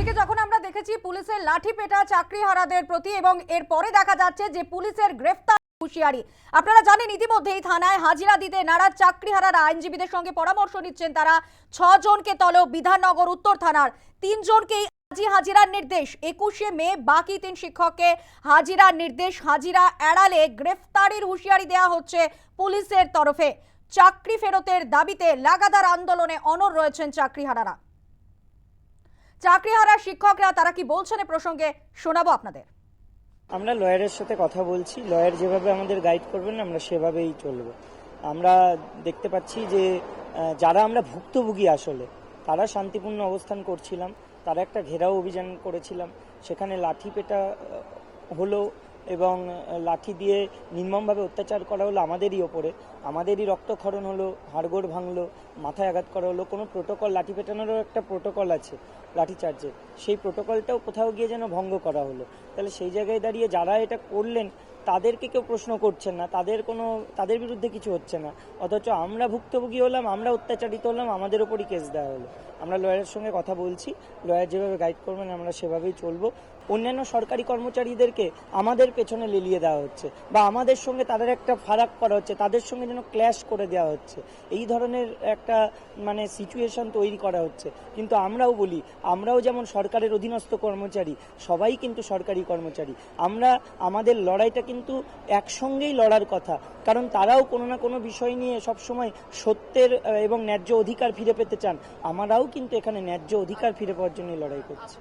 এদিকে যখন আমরা দেখেছি পুলিশের লাঠি পেটা চাকরিহারাদের প্রতি এবং এরপরে দেখা যাচ্ছে যে পুলিশের গ্রেফতার হুঁশিয়ারি। আপনারা জানেন ইতিমধ্যেই থানায় হাজিরা দিতে নারাজ চাকরিহারারা আইনজীবীদের সঙ্গে পরামর্শ নিচ্ছেন তারা। ছজনকে তলব বিধাননগর উত্তর থানার। তিনজনকেই আজি হাজিরার নির্দেশ। একুশে মে, বাকি তিন শিক্ষককে হাজিরার নির্দেশ। হাজিরা এড়ালে গ্রেফতারির হুঁশিয়ারি দেওয়া হচ্ছে পুলিশের তরফে। চাকরি ফেরতের দাবিতে লাগাতার আন্দোলনে অনর রয়েছেন চাকরিহারারা। চাকরিহারা শিক্ষকরা, তারা কি বলছেন এ প্রসঙ্গে? শোনাবো আপনাদের। আমরা লয়ারের সাথে কথা বলছি। লয়ার যেভাবে আমাদের গাইড করবেন, আমরা সেভাবেই চলব। আমরা দেখতে পাচ্ছি যে যারা আমরা ভুক্তভোগী আসলে, তারা শান্তিপূর্ণ অবস্থান করছিলাম। তারা একটা ঘেরাও অভিযান করেছিলাম। সেখানে লাঠি পেটা হলো এবং লাঠি দিয়ে নির্মমভাবে অত্যাচার করা হলো আমাদেরই ওপরে। আমাদেরই রক্তক্ষরণ হলো, হাড়গোড় ভাঙলো, মাথায় আঘাত করা হলো, কোনো প্রোটোকল, লাঠি পেটানোরও একটা প্রোটোকল আছে, লাঠি চার্জের সেই প্রোটোকলটাও কোথাও গিয়ে যেন ভঙ্গ করা হলো। তাহলে সেই জায়গায় দাঁড়িয়ে যারা এটা করলেন তাদেরকে কেউ প্রশ্ন করছেন না, তাদের কোনো, তাদের বিরুদ্ধে কিছু হচ্ছে না। অথচ আমরা ভুক্তভোগী হলাম, আমরা অত্যাচারিত হলাম, আমাদের ওপরই কেস দেওয়া হলো। আমরা লয়ারের সঙ্গে কথা বলছি লয়ার যেভাবে গাইড করবেন, আমরা সেভাবেই চলবো। অন্যান্য সরকারি কর্মচারীদেরকে আমাদের পেছনে লেলিয়ে দেওয়া হচ্ছে, বা আমাদের সঙ্গে তাদের একটা ফারাক করা হচ্ছে, তাদের সঙ্গে যেন ক্ল্যাশ করে দেওয়া হচ্ছে। এই ধরনের একটা মানে সিচুয়েশন তৈরি করা হচ্ছে। কিন্তু আমরাও বলি, আমরাও যেমন সরকারের অধীনস্থ কর্মচারী, সবাই কিন্তু সরকারি কর্মচারী। আমরা, আমাদের লড়াইটা কিন্তু একসঙ্গেই লড়ার কথা। কারণ তারাও কোনো না কোনো বিষয় নিয়ে সবসময় সত্যের এবং ন্যায্য অধিকার ফিরে পেতে চান। আমারাও কিন্তু এখানে ন্যায্য অধিকার ফিরে পাওয়ার জন্য লড়াই করছি।